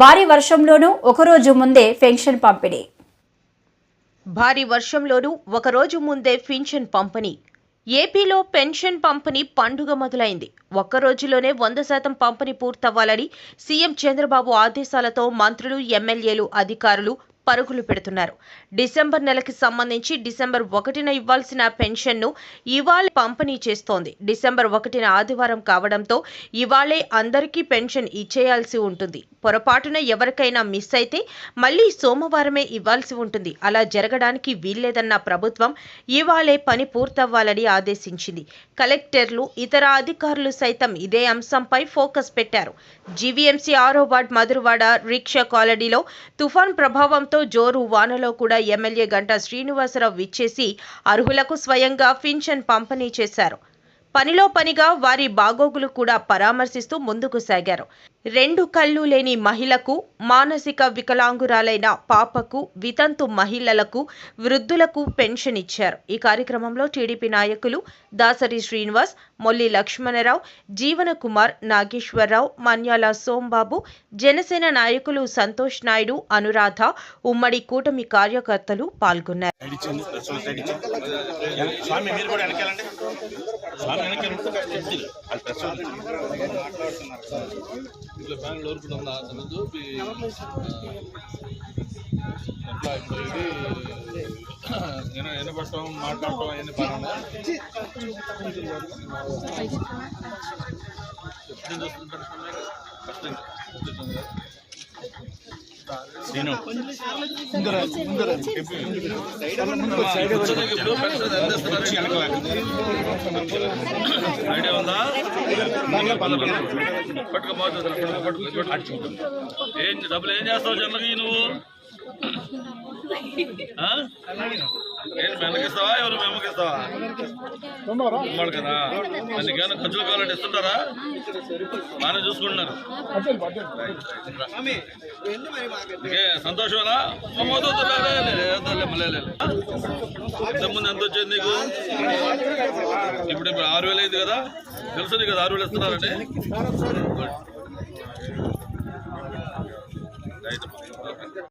భారీ వర్షంలోనూ ఒకరోజు ముందే పెన్షన్ పంపిణీ. భారీ వర్షంలోనూ ఒకరోజు ముందే పెన్షన్ పంపిణీ. ఏపీలో పెన్షన్ పంపిణీ పండుగ మొదలైంది. ఒక్క రోజులోనే వంద శాతం పంపిణీ పూర్తవ్వాలని సీఎం చంద్రబాబు ఆదేశాలతో మంత్రులు ఎమ్మెల్యేలు అధికారులు పరుగులు పెడుతున్నారు. డిసెంబర్ నెలకి సంబంధించి డిసెంబర్ ఒకటిన ఇవ్వాల్సిన పెన్షన్ను ఇవాళ పంపిణీ చేస్తోంది. డిసెంబర్ ఒకటిన ఆదివారం కావడంతో ఇవాళే అందరికీ పెన్షన్ ఇచ్చేయాల్సి ఉంటుంది. పొరపాటున ఎవరికైనా మిస్ అయితే మళ్ళీ సోమవారమే ఇవ్వాల్సి ఉంటుంది. అలా జరగడానికి వీల్లేదన్న ప్రభుత్వం ఇవాళే పని పూర్తవ్వాలని ఆదేశించింది. కలెక్టర్లు ఇతర అధికారులు సైతం ఇదే అంశంపై ఫోకస్ పెట్టారు. జీవీఎంసీ ఆరో వార్డ్ మధురవాడ రిక్షా కాలనీలో తుఫాన్ ప్రభావం ప్రభావంతో జోరు వానలో కూడా ఎమ్మెల్యే గంటా శ్రీనివాసరావు విచ్చేసి అర్హులకు స్వయంగా పింఛన్ పంపిణీ చేశారు. పనిలో పనిగా వారి బాగోగులు కూడా పరామర్శిస్తూ ముందుకు సాగారు. రెండు కళ్ళు లేని మహిళకు మానసిక వికలాంగురాలైన పాపకు వితంతు మహిళలకు వృద్ధులకు పెన్షన్ ఇచ్చారు. ఈ కార్యక్రమంలో టీడీపీ నాయకులు దాసరి శ్రీనివాస్ మొల్లి లక్ష్మణరావు జీవనకుమార్ నాగేశ్వరరావు మన్యాల సోంబాబు జనసేన నాయకులు సంతోష్ నాయుడు అనురాధ ఉమ్మడి కూటమి కార్యకర్తలు పాల్గొన్నారు. ఇట్లా బెంగళూరు కూడా ఉన్న అతను ఎట్లా ఇప్పుడు ఇది? వినపడటం మాట్లాడటం అవన్నీ బాగా నేను వచ్చి వెనక ఐడియా ఉందా? పట్టుకోబోతుంది ఏం డబ్బులు ఏం చేస్తావు జనరల్గా నువ్వు? నేను ఎవరు కదా. అందుకేమైనా ఖర్చులు కావాలంటే ఇస్తుంటారా? బాగానే చూసుకుంటున్నారు. సంతోషమేనా? ఇంతకుముందు ఎంత వచ్చింది నీకు? ఇప్పుడు ఇప్పుడు ఆరు వేలు అయింది కదా. తెలుసు కదా ఆరు వేలు ఇస్తున్నారండి రైట్